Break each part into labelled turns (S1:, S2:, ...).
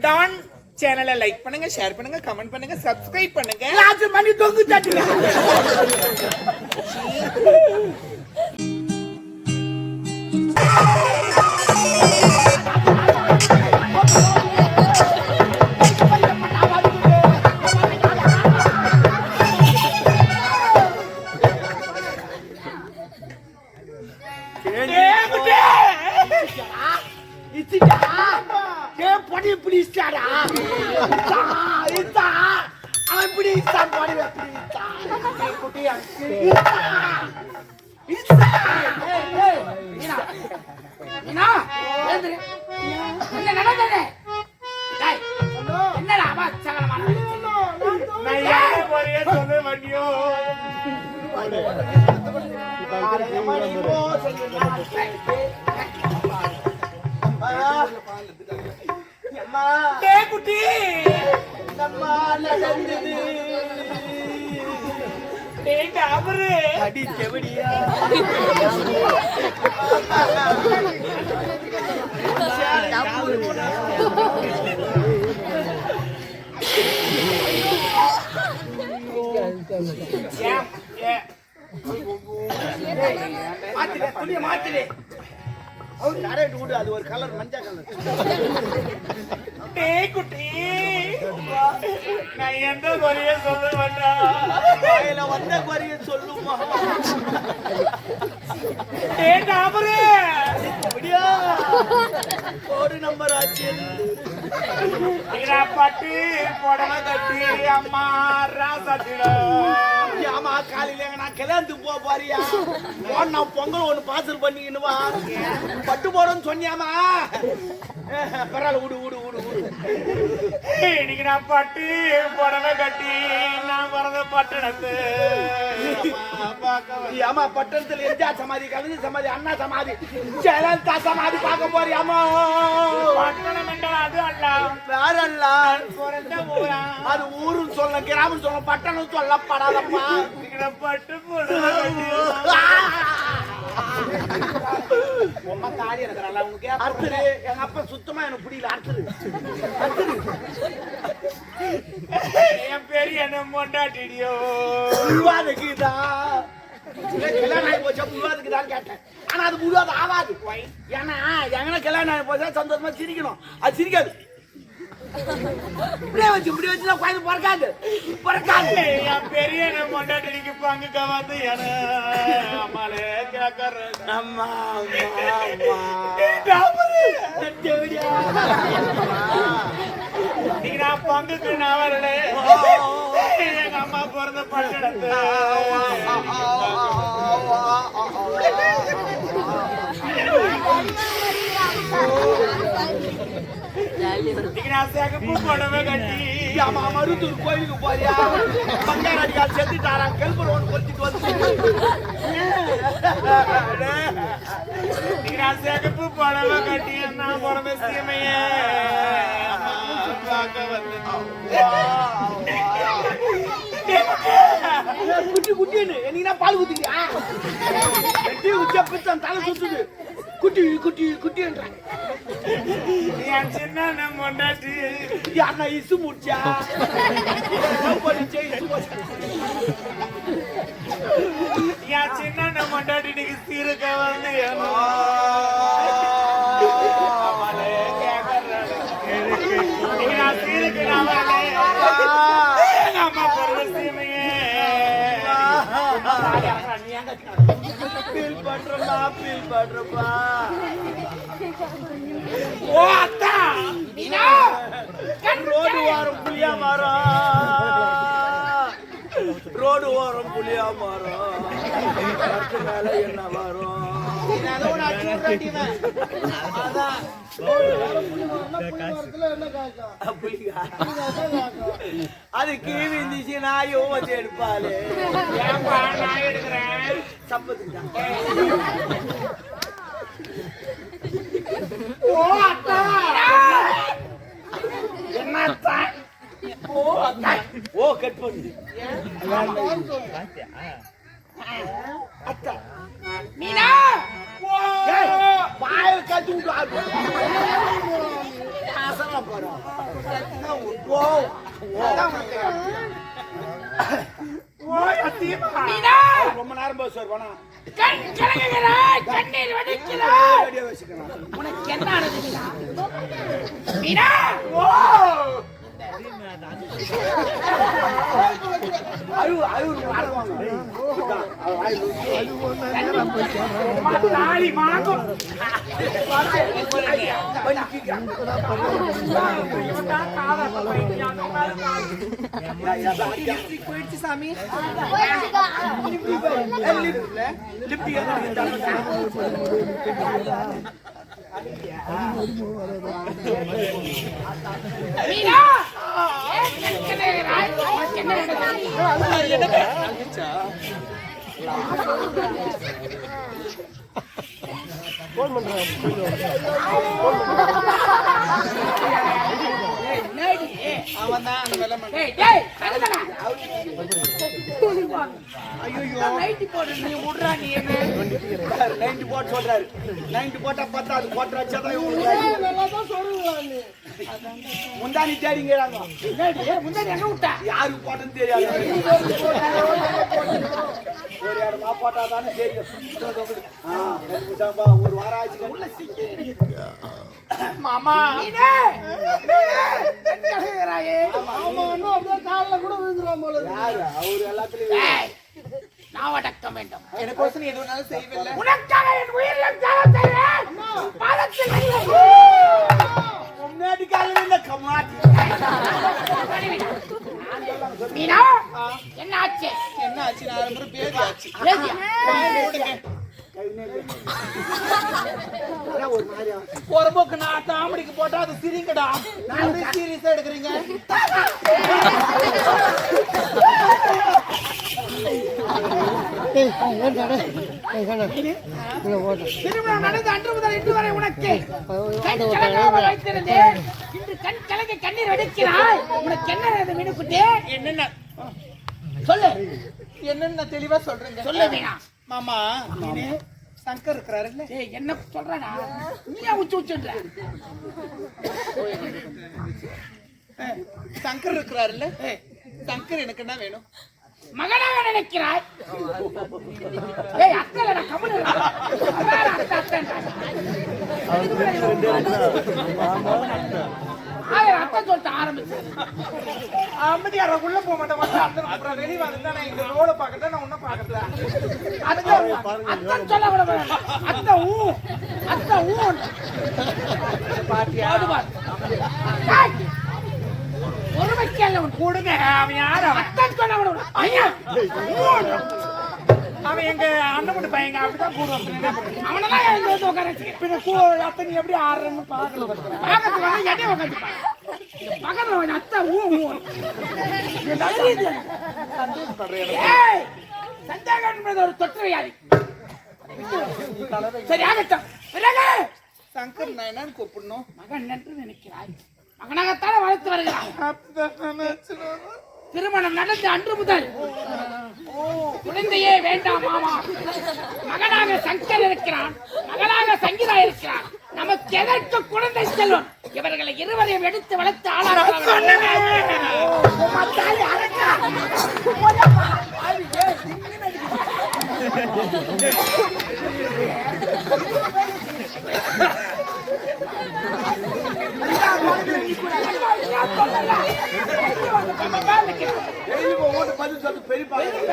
S1: Don சேனலை like பண்ணுங்க share பண்ணுங்க கமெண்ட் பண்ணுங்க சப்ஸ்கிரைப் பண்ணுங்க.
S2: லாச்சு மணி தொங்கு தட்டுல குட்டி இச்சா நடந்தது
S1: டே டாபரு
S2: அடி செவடியா மாத்திலே துணிய மாத்திலே அவரு கரெக்ட் விடு அது ஒரு கலர் மஞ்சள் கலர்
S1: டே குட்டி. நான் எந்த குறைய சொல்ல வேண்டாம்
S2: வந்த குறைய சொல்லுமா
S1: டே டாபரு
S2: அப்படியா ஒரு நம்பர் ஆச்சு
S1: பட்டு புடவை கட்டி அம்மா ராசாத்திடம்
S2: ஆமா காலையில எங்க நான் கல்யாணத்துக்கு போக போறியா போனா பொங்கல் ஒண்ணு பார்சல் பண்ணிக்கின்னு வா. பட்டு போறோம்னு சொன்னியாமா பரவாயில்ல விடு விடு
S1: இன்னைக்கு நான் பட்டு புடவை கட்டி நான் பிறந்த பட்டணத்து அம்மா
S2: ஆமா பட்டணத்துல எம்ஜிஆர் சமாதி கலைஞர் சமாதி அண்ணா சமாதி ஜெயலலிதா சமாதி பார்க்க போறியாமா
S1: பட்டணம் என்றால் அது அல்ல.
S2: வேறல்ல
S1: பிறந்த ஊரா?
S2: அது ஊருன்னு சொல்ல கிராமம் சொல்ல பட்டணம் சொல்லப்படாதப்பா
S1: பட்டு புடவை
S2: உம்மா தாடி இருக்கிறாள் உனக்கு அர்த்தரு எங்க அப்பா சுத்தமா எனக்கு புரியல அர்த்தரு அர்த்தரு
S1: என் பெரிய என்ன மொண்டாட்டிடியோ
S2: புழுவாத கீதா கல்யாணம் போச்சா புழுவாதுக்குதான்னு கேட்டேன் ஆனா அது புழுவாது ஆகாது ஏன்னா எங்கன்னா கல்யாணம் போச்சா சந்தோஷமா சிரிக்கணும் அது சிரிக்காது இப்படியே வச்சு இப்படி வச்சுனா குழந்தை பிறக்காது. பிறக்காது.
S1: என் பெரிய என்ன மொண்டாட்டிக்கு பங்குக்க வந்து என அம்மாலே கேட்கறது
S2: அம்மா.
S1: இன்னைக்கு நான் பங்குக்கு நான் வரல. எங்க அம்மா பிறந்த பட்டணத்து இன்னைக்கு நான் சிகப்பு புடவை கட்டி
S2: ஆமா மருத்தூர் கோயிலுக்கு போறியா பங்கார அடிக்கால் செத்துட்டாராம் கெல்பர் வந்து
S1: சிகப்பு புடவை கட்டி சீமையே
S2: குட்டி குட்டின்னு என்னைக்கு பால் குத்திக்கியா? குட்டி குட்டியா பித்தான் தலை சுத்துது. குட்டி குட்டி குட்டின்றான்
S1: என் சின்ன மொண்டாட்டி.
S2: யாருன்னா இசு முடிச்சா
S1: என் சின்ன மொண்டாட்டி இன்னைக்கு சீருக்க வந்து நான் சீருக்கு நான் அம்மா பிறந்த சீமையே.
S2: ஃபீல் பண்றப்பா ஃபீல் பண்றப்பா
S1: ஓ அத்தா
S2: ரோடு ஓரம் புளியா மரம் ரோடு ஓரம் புளியா பத்து மேல என்ன வரும்? அது கீழ் இருந்துச்சுன்னா யோகத்தை எடுப்பாளே.
S1: ஏன்பா நான் எடுக்கிறேன்?
S2: சப்பத்துக்கு
S1: அத்தா.
S2: ஓ கட் பண்ணு அத்தா
S1: மீனா
S2: வாயை கட்டி விட்டு. போறான் பாரு ரொம்ப நேரம் வேணா
S3: கண் கலங்குகிறாய் கண்ணீர் வடிக்கிறாய் உனக்கு என்ன போயிடுச்சு சாமி மீனா ஏன் கண் கலங்குகிறாய் உனக்கு என்ன நடந்தது என்னடி?
S2: அவன் தான் அந்த வெள்ளம்
S3: டேய், டேய், கழுதடா. போடு, நீ விட்றா நீ என்ன?
S2: நைன்டி போட்டு சொல்றாரு நைன்டி போட்டா பத்தாது போட்டு வச்சாதான் இவங்களுக்கு முந்தானி தேடிங்கிறாங்க
S3: எங்க விட்டா?
S2: தெரியாது ஒரு இடமா போட்டா தெரியும் ஒரு வாரம் ஆச்சு
S1: மாமா.
S3: கண் கலங்குகிறாயே.
S2: யாரு? அவரு எல்லாத்துலயும்
S3: நான் அடக்க வேண்டும்.
S1: எனக்கோசம் எது வேணாலும் செய்வில்லை
S3: உனக்காக என் உயிரிலும் தியாகம் செய்வேன். பாதத்தில் விழுவேன்.
S2: முன்னாடி காலையில் இந்த கமாட்டி
S3: மீனா என்ன ஆச்சு.
S1: என்ன ஆச்சு நான் ஆச்சு
S2: மாதிரியா
S1: பொறம்போக்கு நான் தாமடிக்கு போட்டா அது சிரிங்கடா நான் சீரியஸா எடுக்கிறீங்க
S3: திருமணம் நடந்து அன்று முதல் இன்று வரை உனக்கு கண் இன்று கலங்க கண்ணீர் வடிக்கிறாய் உனக்கு என்ன இது மீனுக்குட்டி
S1: என்னென்ன
S3: சொல்லு
S1: என்னென்ன தெளிவா சொல்றீங்க
S3: சொல்லு
S1: மாமா சங்கர் இருக்கிறாருல்ல.
S3: ஏய் என்ன சொல்றடா? நீ உச்சு உச்சுன்ற?
S1: சங்கர் இருக்கிறாருல்ல. சங்கர் எனக்கு என்ன வேணும்?
S3: மகனாக நினைக்கிறாய்? ஏய் அத்தை இல்லடா கம்முனு இரு. அதான் அத்தை அத்தை சொல்லிட்டு ஆரம்பிச்சு
S1: அமைதியார உள்ள போக மாட்டேன். அந்த அப்புறம் வெளியே வந்து நான் இந்த ரோட பாக்கட்டா நான் உன்ன பாக்கட்டா
S3: அத்தை அத்தை சொல்ல விட. அத்தை ஊ. அத்தை ஊ.
S1: பாத்தியா?
S3: ஒருமைக்கு அல்ல உன்
S1: கொடுங்க அவன் யாரு? அவன்
S3: அத்தை சொல்ல விட. ஐயா
S1: அவன் எங்க அண்ணன் பையங்க அப்படிதான் கூடுவான்?
S3: அவனெல்லாம் எழுந்து வந்து உட்கார
S1: பின்ன கூ நீ எப்படி ஆடுறன்னு பாக்கல பாத்துக்கிறேன்
S3: பக்கத்துல வந்து எண்ணெய் உட்காந்துப்பான் பக்கத்துல வந்து அத்தை ஊ ஊ. ஒரு தொற்று வியாதி. சரி ஆகட்டும். பிறகு
S1: சங்கர் நான் என்னன்னு கூப்பிடணும்.
S3: மகன் என்று நினைக்கிறாய். மகனாகத்தானே வளர்த்து
S1: நினைச்சிருவேன்.
S3: திருமணம் நடந்த அன்று முதல் குழந்தையே வேண்டாம் மாமா. மகனாக சங்கர் இருக்கிறான். மகனாக சங்கீதா இருக்கிறான். நமக்கு எதற்கு குழந்தை செல்வம்? இவர்களை இருவரையும் எடுத்து வளர்த்து
S2: ஆளாக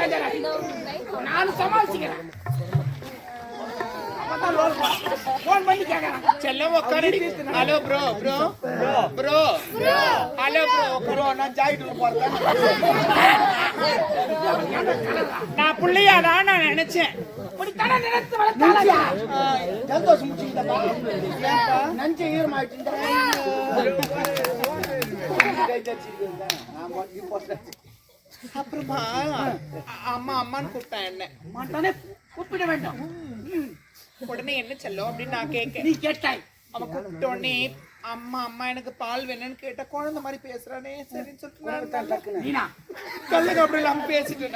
S2: பெரியப்பா
S3: நான் சமாளிச்சுக்கிறேன். போன் பண்ணி கேட்கறேன்
S1: செல்லம் உட்காரடி hello bro bro bro hello bro
S2: bro நான் ஜாயிட்டு போறேன்.
S1: நான் புள்ளையாடா நான் நினைச்சேன்.
S3: இப்படித்தானே நினைத்து வளர்த்தாளா
S2: சந்தோஷம் முடிச்சுக்கிட்டா நஞ்ச ஈரமாயிட்டு
S1: அப்புறமா அம்மா அம்மான்னு கூப்பிட்டேன் என்ன?
S3: மாட்டானே கூப்பிட வேண்டும்.
S1: உடனே என்ன செல்லம் அப்படின்னு நான் கேட்க
S3: நீ கேட்டாய்.
S1: அவன் கூப்பிட்ட உடனே அம்மா அம்மா எனக்கு பால் வேணும்னு கேட்ட குழந்தை மாதிரி பேசுறானே சரின்னு சொல்லிட்டு நான்? கல்லுக்கு அப்படி இல்லாம பேசிட்டு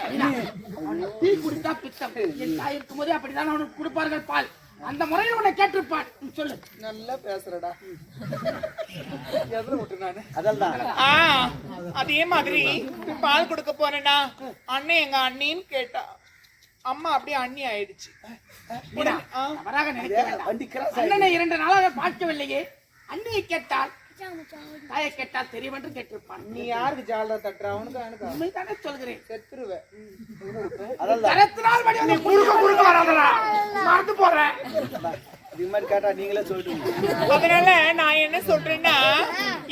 S3: டீ குடித்தா பித்தம். என் தாய் இருக்கும் போதே அப்படிதான் அவனுக்கு கொடுப்பார்கள் பால். அந்த முறையில் உன்னை கேட்டிருப்பான். சொல்லு.
S1: நல்லா பேசுறடா. எதுல விட்டு நானு? ஆ அதே மாதிரி பால் கொடுக்க போனேன்னா அண்ணன் எங்க அண்ணின்னு கேட்டா அம்மா அப்படியே அண்ணி ஆயிடுச்சு.
S3: இரண்டு நாளாக பார்க்கவில்லையே. அண்ணியை கேட்டால் தாயை கேட்டால் தெரியும் என்று கேட்டிருப்பான்.
S1: நீ யாருக்கு ஜாலரா தட்டுற? அவனுக்கு அவனுக்கு
S3: உண்மைதானே சொல்கிறேன்.
S1: செத்துருவேன்.
S3: கரத்தினால் வடி நீ குறுக்க குறுக்க வராதடா. மறந்து போறேன்
S2: இது மாதிரி கேட்டா நீங்களே சொல்லிட்டு
S1: அதனால நான் என்ன சொல்றேன்னா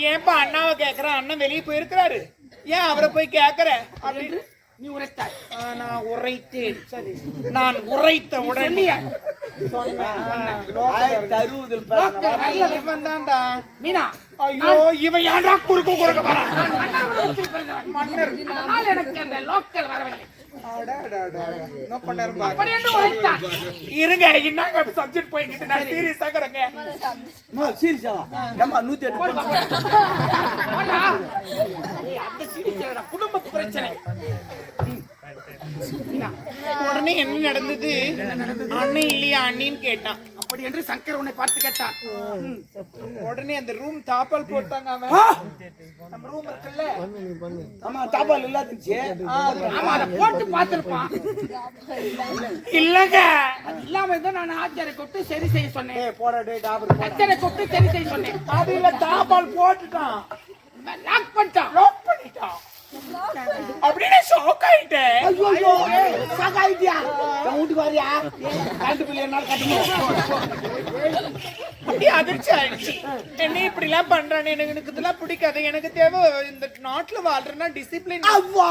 S1: ஏன்பா அண்ணாவை கேக்குறேன் அண்ணன் வெளியே போயிருக்கிறாரு. ஏன் அவரை போய் கேக்குற? அப்படின்னு
S3: நீ உரைத்தாய்.
S1: நான் உரைத்தேன். சரி. நான் உரைத்த உடனே.
S3: மீனா
S1: ஐயோ இவன் ஏன்டா குறுக்க குறுக்க
S3: மன்னர். எனக்கு அந்த லோக்கல் வரவில்லை.
S1: இருங்க என்னங்க சப்ஜெக்ட் போய்கிட்டு நான் சீரியஸ் ஆகுறேங்க
S2: அம்மா, சீரியஸாவா? ஏம்மா, நூத்தி எட்டு
S3: குடும்ப பிரச்சனை.
S1: உடனே என்ன நடந்தது? அண்ணன் இல்லையா அண்ணின்னு கேட்டான்
S3: அப்படி என்று சங்கர் உன்னை பார்த்து கேட்டான்.
S1: உடனே அந்த ரூம் தாப்பால் போட்டாங்க அவன். நம்ம ரூம் இருக்குல்ல?
S2: ஆமா, தாப்பால் இல்லாதுச்சு.
S3: ஆமா அதை போட்டு பார்த்திருப்பான்.
S1: இல்லங்க.
S3: அது இல்லாம இருந்தா நான் ஆச்சாரை கூப்பிட்டு சரி செய்ய சொன்னேன்.
S2: ஏய், போடா, டேய், டாபர் போடா.
S3: அச்சரை கூப்பிட்டு சரி செய்ய சொன்னேன்.
S1: அது இல்ல தாப்பால் போட்டுட்டான்.
S3: லாக் பண்ணிட்டான்.
S1: லாக் பண்ணிட்டான். அப்படின்னு ஷாக் ஆயிட்டேன்
S2: ஐயோ, ஏய், சாகாயிட்டியா? என் வீட்டுக்கு வரியா? கரண்ட் பில் என்னால கட்ட முடியாது.
S1: அப்படியே அதிர்ச்சி ஆயிடுச்சு என்ன இப்படி எல்லாம் பண்றானே எனக்கு எனக்கு இதெல்லாம் பிடிக்காது எனக்கு தேவை இந்த நாட்டுல வாழ்றேன்னா டிசிப்ளின்
S2: அவ்வா!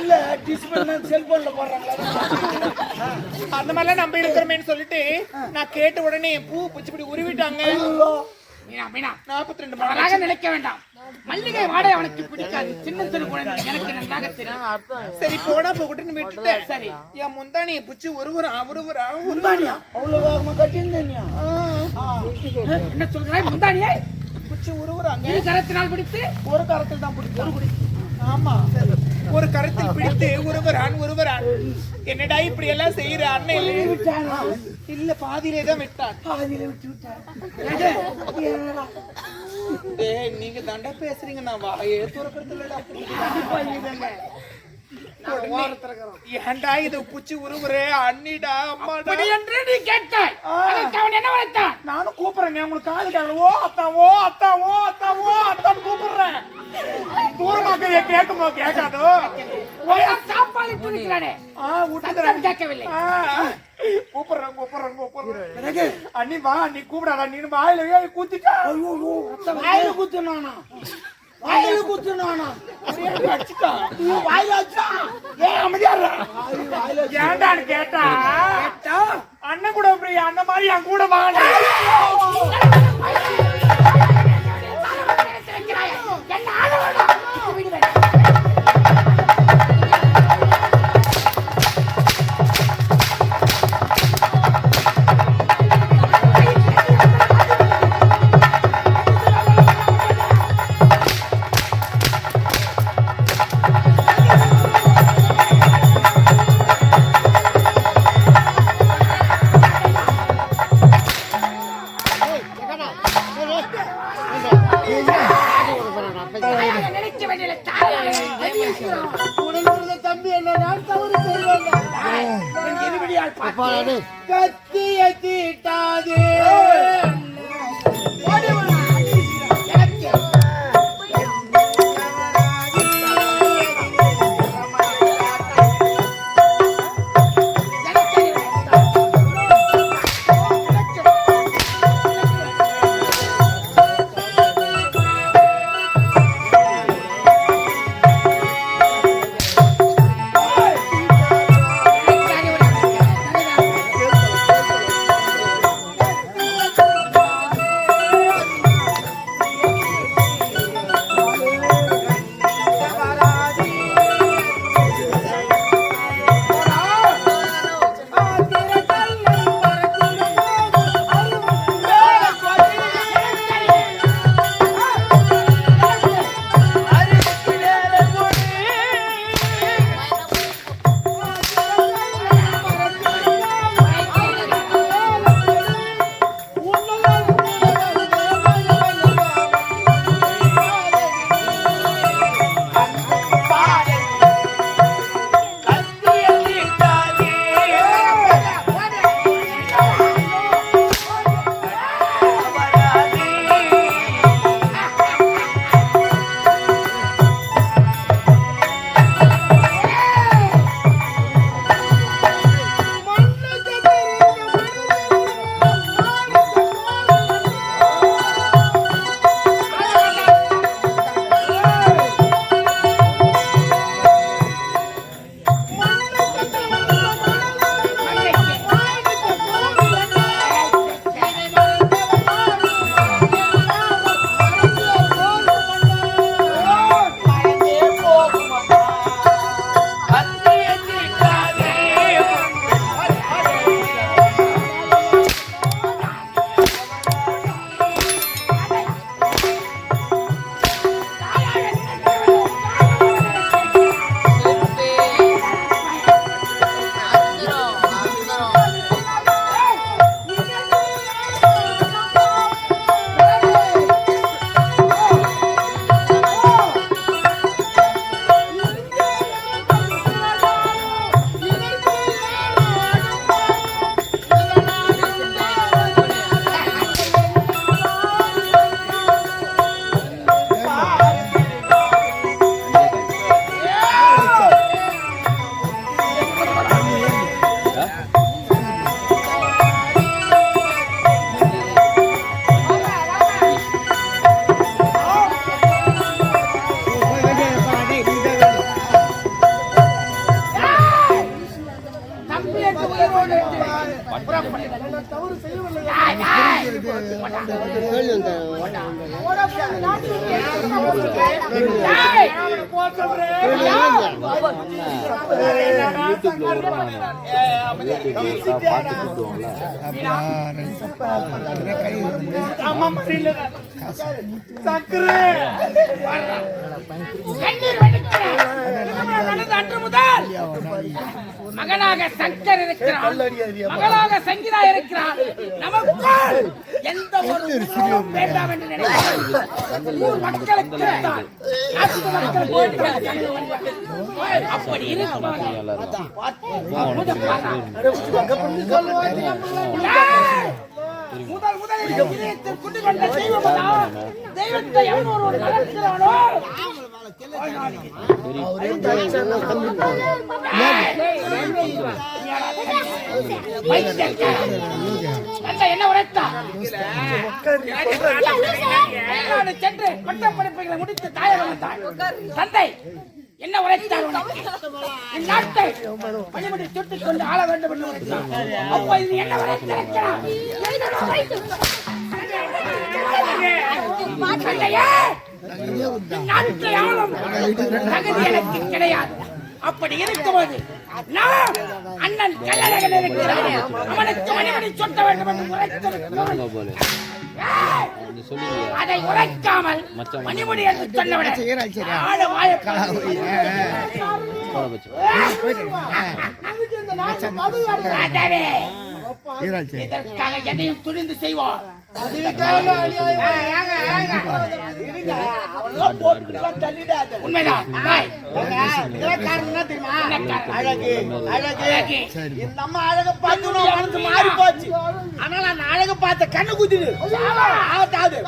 S2: இல்ல டிஸ்பிளின் செல்போன்ல போடுறாங்களா
S1: அந்த மாதிரிலாம் நம்ம இருக்கிறோமேன்னு சொல்லிட்டு நான் கேட்ட உடனே பூ பிடிச்சி உருவிட்டாங்க
S3: மீனா மீனா.
S1: நாற்பத்தி ரெண்டு
S3: அவராக நினைக்க வேண்டாம். மல்லிகை வாடை அவனுக்கு பிடிக்காது. சின்ன சிறு குழந்தை எனக்கு நன்றாக தெரியும்.
S1: சரி போனா போகட்டுன்னு விட்டுட்டேன்
S3: சரி.
S1: என் முந்தானியை பிடிச்சி ஒருவரா ஒருவரா
S2: முந்தானியா? அவ்வளவு வேகமா கட்டியிருந்தேனியா?
S3: என்ன சொல்கிறாய் முந்தானியை?
S1: பிடிச்சி உருவுறாங்க
S3: இரு கரத்தினால் பிடித்து.
S1: ஒரு கரத்தில் தான் பிடிக்கும் ஆமா ஒரு கரத்தில் பிடித்து ஒருவரான் ஒருவரான் என்னடா இப்படி எல்லாம் செய்யற அண்ணன்? இல்ல பாதியிலே தான் விட்டான்
S2: பாதியில விட்டு விட்டான்.
S1: டேய் நீங்க தண்டா பேசுறீங்க நான் வாயே துறக்கிறது இல்லடா ஏன்டா இது புச்சி உருவுறே அண்ணிடா அம்மாடா
S3: என்று நீ கேட்டாய் அவன் என்ன வளர்த்தான்
S1: நானும் கூப்பிடுறேங்க உங்களுக்கு காது கேட்கல ஓ அத்தா ஓ அத்தா ஓ அத்தா ஓ அத்தான் கூப்பிடுறேன் தூரமாக்க கேட்குமோ கேட்காதோ
S3: சாப்பாடு கேட்கவில்லை
S1: கூப்பிடுறேன் கூப்பிடுறேன் கூப்பிடுறேன். அண்ணி வா நீ கூப்பிடாத நீ வாயில கூத்திட்டா?
S2: வாயில குத்துனானா? வாயில குத்துனானா?
S1: அடிச்சுட்டான்
S2: நீ வாயில?
S1: ஏன்
S2: வச்சா.
S1: ஏன்டான்னு கேட்டா? அண்ணன் கூட பிரியா அண்ணன் மாதிரி என் கூட வாங்க
S3: வேண்டிய
S2: தம்பி என்ன நான் தவறு செய்வேன்? கத்திய தீட்டாதே.
S1: சக்கரை!
S3: அன்று முதல். மகனாக சங்கர் இருக்கிறான். மகளாக சங்கீதா இருக்கிறான். நமக்குள் எந்த ஒரு வேண்டாம் என்று நினைக்கிறேன். ஊர் மக்களுக்கு தான் நாட்டு மக்கள் போட்டி அப்படி இருக்கும்போது முதல் முதலில் இதயத்தில் கொண்ட. தெய்வத்தை எவன் ஒருவன் தந்தை என்ன உரைத்தார்? சென்று பட்டப்படிப்புகளை முடித்து தாயகம் தந்தை என்ன உரைத்தார் உனக்கு சுட்டுக் கொண்டு ஆள வேண்டும் என்று உரைத்தார் அப்ப இது என்ன உரைத்திருக்கிறார் எனக்கு கிடையாது. அப்படி இருக்கும்போது நான் அண்ணன் கல்லழகன் இருக்கிறான் அவனுக்கு மணிமணி சொட்ட வேண்டும் என்று உரைத்திருக்கிறோம். ஏய்! அதை உரைக்காமல் மணிமுடி என்று வாய ராஜாவே, இதற்காக எதையும் துணிந்து செய்வோம்
S2: அழகு அழகு
S3: அழகு.
S2: இந்த அம்மா அழக பார்த்து மனசு மாறி போச்சு ஆனா நான் அழக பார்த்த கண்ணு குத்திடு ஆகாது